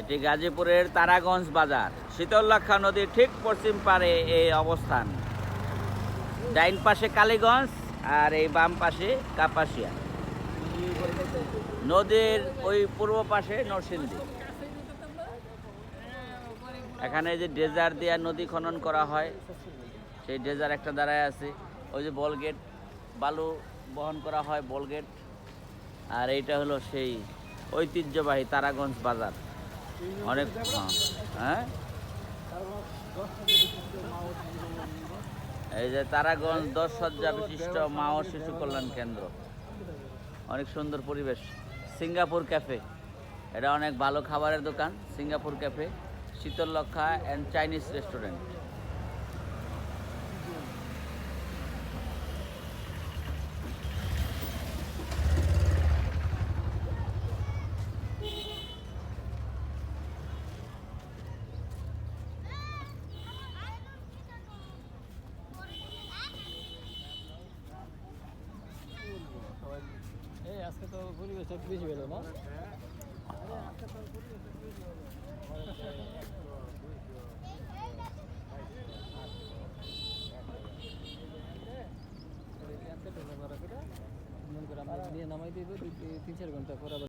এটি গাজীপুরের তারাগঞ্জ বাজার শীতলক্ষা নদীর ঠিক পশ্চিম পারে এই অবস্থান। ডাইন পাশে কালীগঞ্জ আর এই বাম পাশে কাপাসিয়া। নদীর ওই পূর্ব পাশে নরসিংদী। এখানে যে ডেজার দেওয়া নদী খনন করা হয়, সেই ডেজার একটা দাঁড়ায় আছে। ওই যে বলগেট বালু বহন করা হয় বলগেট আর এইটা হলো সেই ঐতিহ্যবাহী তারাগঞ্জ বাজার। অনেক হ্যাঁ, এই যে তারাগঞ্জ দশ সজ্জা বিশিষ্ট মা ও শিশু কল্যাণ কেন্দ্র। অনেক সুন্দর পরিবেশ। Singapore cafe. এটা অনেক ভালো খাবারের দোকান Singapore cafe Shitalakshya and Chinese restaurant আজকে তো পরিবেশ বেশি ভালো না। মন করে আমরা নিয়ে নামাই দিব তিন চার ঘণ্টা পরে